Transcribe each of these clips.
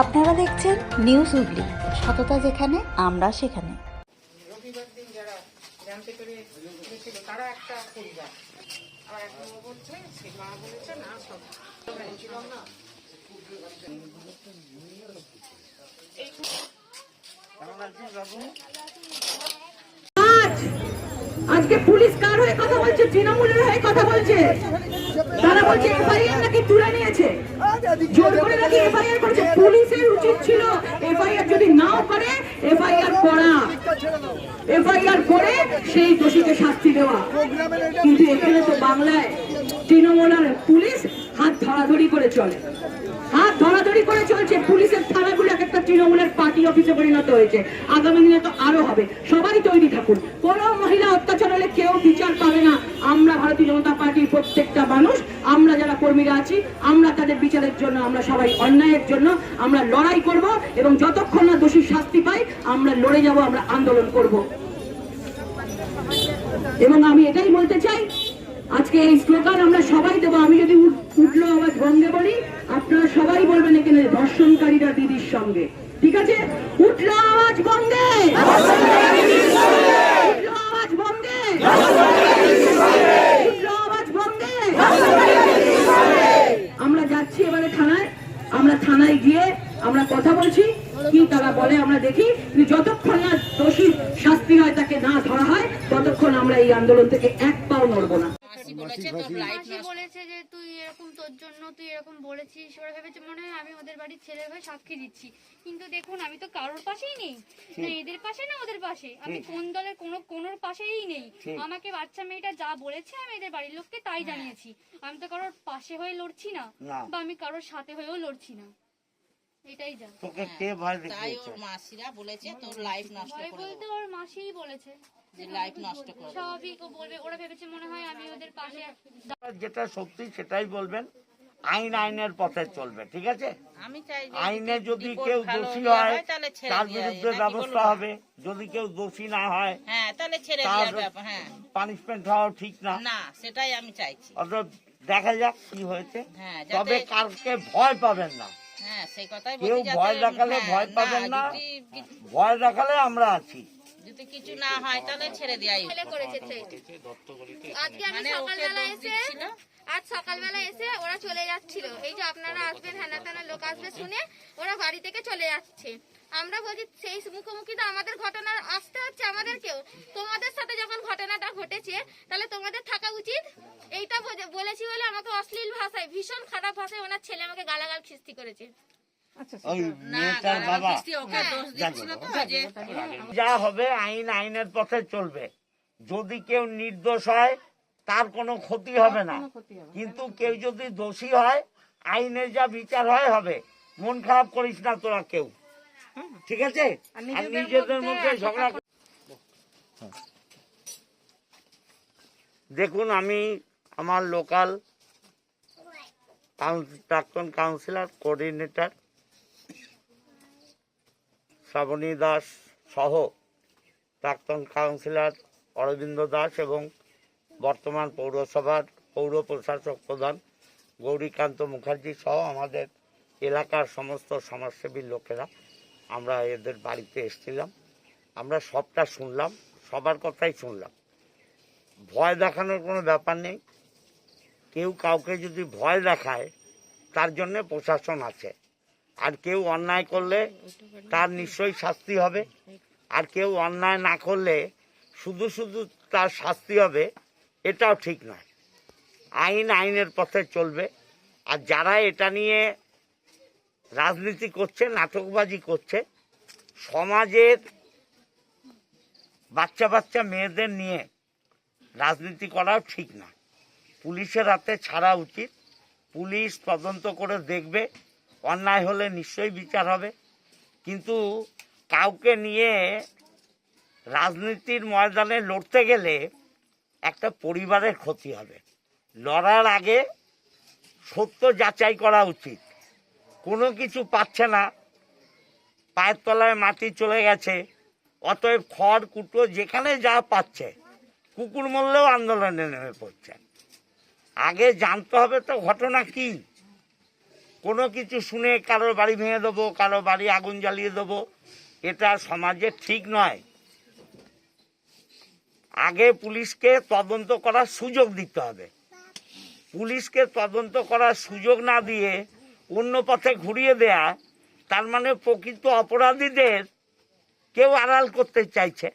আপনারা দেখছেন নিউজ হুগলি সততা যেখানে আমরা সেখানে। রবিবার দিন যারা জানতে পেরে গেছিল তারা একটা পরিবার আর এখন ও বলছে সে মা বলেছে না সব ছিলাম না। আজ আজকে পুলিশ কার হয়ে কথা বলছে? তৃণমূলের হয়ে কথা বলছে? তারা বলছে, এফআইআর নাকি তুলে নিয়েছে? জোর করে নাকি এফআইআর পুলিশের উচিত ছিল এফআইআর যদি নাও করে, এফআইআর করা। এফআইআর করে সেই দোষীকে শাস্তি দেওয়া। কিন্তু এখানে তো বাংলায় পুলিশ হাত ধরাধরি করে চলে। হাত ধরাধরি করে চলছে পুলিশের থানাগুলো তৃণমূলের পার্টি অফিসে পরিণত হয়েছে। আগামী দিনে তো আরও হবে। সবাই তৈরি থাকুন কোন মহিলা অত্যাচার হলে কেউ বিচার পাবে না। আমরা ভারতীয় জনতা পার্টির প্রত্যেকটা মানুষ, আমরা যারা কর্মীরা আছি, আমরা তাদের বিচারের জন্য, আমরা সবাই অন্যায়ের জন্য, আমরা লড়াই করব এবং যতক্ষণ না দোষীর শাস্তি পাই, আমরা লড়ে যাব, আমরা আন্দোলন করব। এবং আমি এটাই বলতে চাই আজকে এই স্লোগান আমরা সবাই দেবো। আমি যদি উঠল আওয়াজ বঙ্গে বলি আপনারা সবাই বলবেন এখানে ধর্ষণকারীরা দিদির সঙ্গে। ঠিক আছে? উঠল আওয়াজ বঙ্গে আমরা যাচ্ছি এবারে থানায়। আমরা থানায় গিয়ে আমরা কথা বলছি। কি তারা বলে আমরা দেখি। যতক্ষণ না দোষী শাস্তি হয়, তাকে না ধরা হয়, ততক্ষণ আমরা এই আন্দোলন থেকে এক পাও নড়বো না। বলেছে তোর লাইফ মাসি বলেছে যে তুই এরকম তোর জন্য তুই এরকম বলেছিস। ওরা ভেবেছে মনে হয় আমি ওদের বাড়ির ছেলে হয়ে সাক্ষী দিচ্ছি। কিন্তু দেখুন আমি তো কারোর পাশেই নেই। না এদের পাশে না ওদের পাশে। আমি কোন দলের কোনো কোনোর পাশেই নেই। আমাকে বাচ্চা মেয়েটা যা বলেছে আমি এদের বাড়ির লোককে তাই জানিয়েছি। আমি তো কারোর পাশে হয়ে লড়ছি না বা আমি কারোর সাথে হয়েও লড়ছি না। এটাই যা। তোকে কে ভয় তাই ওর মাসিরা বলেছে তোর লাইফ নষ্ট করে বলতে ওর মাসিই বলেছে। যে লাইফ নষ্ট করে স্বাভাবিক ও বলবে ওরা ভেবেছে মনে হয় আমি ওদের পাশে যেটা সত্যি সেটাই বলবেন আইন আইনের পথে চলবে ঠিক আছে? আমি চাই যে আইনে যদি কেউ দোষী হয় তার বিরুদ্ধে ব্যবস্থা হবে। যদি কেউ দোষী না হয় হ্যাঁ ব্যাপার হ্যাঁ। পানিশমেন্ট হওয়া ঠিক না। না সেটাই আমি চাইছি। অতএব দেখা যাক কি হয়েছে। হ্যাঁ, তবে কারকে ভয় পাবেন না। হ্যাঁ সেই কথাই কেউ ভয় দেখালে ভয় পাবেন না। ভয় দেখালে আমরা আছি। যদি কিছু না হয় তাহলে ছেড়ে দেওয়াই আজকে আমি মানে সকালবেলা এসে আজ সকালবেলা এসে ওরা চলে যাচ্ছিল। এই যে আপনারা আসবেন হ্যানা লোক আসবে শুনে ওরা বাড়ি থেকে চলে যাচ্ছে। আমরা বলছি সেই মুখোমুখি তো আমাদের ঘটনা আসতে হচ্ছে আমাদেরকেও তোমাদের সাথে যখন ঘটনাটা ঘটেছে তাহলে তোমাদের থাকা উচিত। এইটা বলেছি বলে আমাকে অশ্লীল ভাষায় ভীষণ খারাপ ভাষায় ওনার ছেলে আমাকে গালাগাল খিস্তি করেছে। খিস্তি ওকে দোষ দিচ্ছিল তো যে যা হবে আইন আইনের পথে চলবে। যদি কেউ নির্দোষ হয় তার কোনো ক্ষতি হবে না। কিন্তু কেউ যদি দোষী হয় আইনে যা বিচার হয় হবে। মন খারাপ করিস না তোরা কেউ। ঠিক আছে? আর নিজেদের মধ্যে ঝগড়া দেখুন আমি আমার লোকাল প্রাক্তন কাউন্সিলর কোঅর্ডিনেটর। শ্রাবণী দাস সহ প্রাক্তন কাউন্সিলর অরবিন্দ দাস এবং বর্তমান পৌরসভার পৌর প্রশাসক প্রধান গৌরীকান্ত মুখার্জি সহ আমাদের এলাকার সমস্ত সমাজসেবী লোকেরা আমরা এদের বাড়িতে এসেছিলাম। আমরা সবটা শুনলাম, সবার কথাই শুনলাম। ভয় দেখানোর কোনো ব্যাপার নেই। কেউ কাউকে যদি ভয় দেখায়, তার জন্যে প্রশাসন আছে। আর কেউ অন্যায় করলে তার নিশ্চয়ই শাস্তি হবে। আর কেউ অন্যায় না করলে শুধু শুধু তার শাস্তি হবে, এটাও ঠিক নয়। আইন আইনের পথে চলবে। আর যারা এটা নিয়ে রাজনীতি করছে, নাটকবাজি করছে, সমাজের বাচ্চা বাচ্চা মেয়েদের নিয়ে রাজনীতি করাও ঠিক না পুলিশের হাতে ছাড়া উচিত। পুলিশ তদন্ত করে দেখবে অন্যায় হলে নিশ্চয়ই বিচার হবে। কিন্তু কাউকে নিয়ে রাজনীতির ময়দানে লড়তে গেলে একটা পরিবারের ক্ষতি হবে। লড়ার আগে সত্য যাচাই করা উচিত। কোনো কিছু পাচ্ছে না। পায়ের তলায় মাটি চলে গেছে। অতএব খড়, কুটো, যেখানে যা পাচ্ছে, কুকুর মরলেও আন্দোলনে নেমে পড়ছে। আগে জানতে হবে তো ঘটনা কি? কোনো কিছু শুনে কারোর বাড়ি ভেঙে দেবো কারও বাড়ি আগুন জ্বালিয়ে দেবো, এটা সমাজে ঠিক নয়। আগে পুলিশকে তদন্ত করার সুযোগ দিতে হবে। পুলিশকে তদন্ত করার সুযোগ না দিয়ে অন্য পথে ঘুরিয়ে দেয়া, তার মানে প্রকৃত অপরাধীদের কেউ আড়াল করতে চাইছে।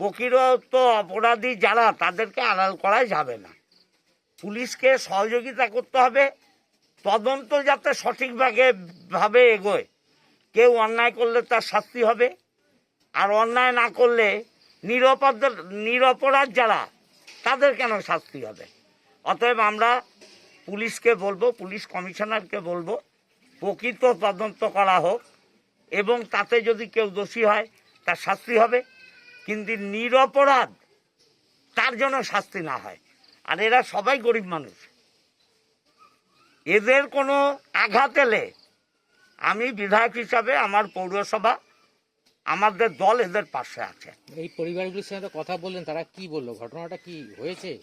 প্রকৃত অপরাধী যারা, তাদেরকে আড়াল করা যাবে না। পুলিশকে সহযোগিতা করতে হবে তদন্ত যাতে সঠিকভাবে ভাবে এগোয়। কেউ অন্যায় করলে তার শাস্তি হবে। আর অন্যায় না করলে নিরপরাধ নিরপরাধ যারা, তাদের কেন শাস্তি হবে? অতএব আমরা পুলিশকে বলব, পুলিশ কমিশনারকে বলব, প্রকৃত তদন্ত করা হোক এবং তাতে যদি কেউ দোষী হয়, তার শাস্তি হবে। কিন্তু নিরপরাধ, তার জন্য শাস্তি না হয়। আর এরা সবাই গরিব মানুষ। এদের কোনো আঘাত এলে আমি বিধায়ক হিসাবে আমার পৌরসভা আমাদের দল এদের পাশে আছে। এই পরিবারগুলির সাথে কথা বললেন তারা কি বলল? ঘটনাটা কি হয়েছে?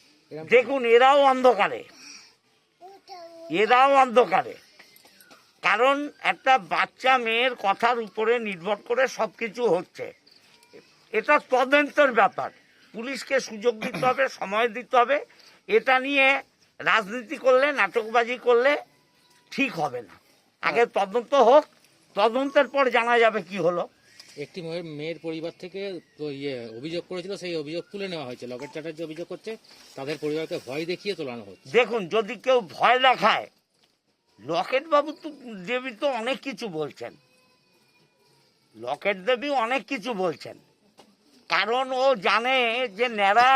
দেখুন এরাও অন্ধকারে। এরাও অন্ধকারে। কারণ একটা বাচ্চা মেয়ের কথার উপরে নির্ভর করে সব কিছু হচ্ছে। এটা তদন্তের ব্যাপার। পুলিশকে সুযোগ দিতে হবে সময় দিতে হবে। এটা নিয়ে রাজনীতি করলে নাটকবাজি করলে ঠিক হবে না। আগে তদন্ত হোক তদন্তের পর জানা যাবে কি হলো। একটি মেয়ের পরিবার থেকে তো ইয়ে অভিযোগ করেছিল সেই অভিযোগ তুলে নেওয়া হয়েছে। লকেট চ্যাটার্জি অভিযোগ করছে তাদের পরিবারকে ভয় দেখিয়ে তোলানো হচ্ছে। দেখুন যদি কেউ ভয় দেখায় লকেট বাবু তো দেবী তো অনেক কিছু বলছেন। লকেট দেবী অনেক কিছু বলছেন। কারণ ও জানে যে ন্যাড়া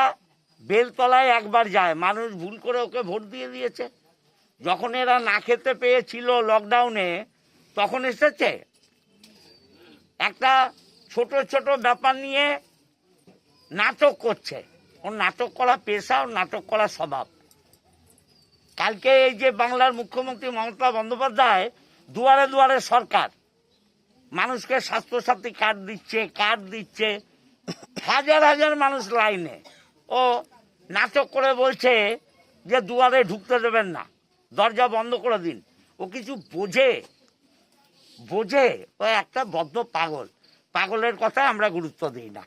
বেলতলায় একবার যায়, মানুষ ভুল করে ওকে ভোট দিয়ে দিয়েছে। যখন এরা না খেতে পেয়েছিল লকডাউনে তখন এসেছে। একটা ছোট ছোট ব্যাপার নিয়ে নাটক করছে। ওর নাটক করা পেশা, ওর নাটক করা স্বভাব। কালকে এই যে বাংলার মুখ্যমন্ত্রী মমতা বন্দ্যোপাধ্যায়, দুয়ারে দুয়ারে সরকার। মানুষকে স্বাস্থ্যসাথী কার্ড দিচ্ছে কার্ড দিচ্ছে। হাজার হাজার মানুষ লাইনে। ও নাটক করে বলছে যে দুয়ারে ঢুকতে দেবেন না, দরজা বন্ধ করে দিন। ও কিছু বোঝে বোঝে, ও একটা বদ্ধ পাগল। পাগলের কথা আমরা গুরুত্ব দিই না।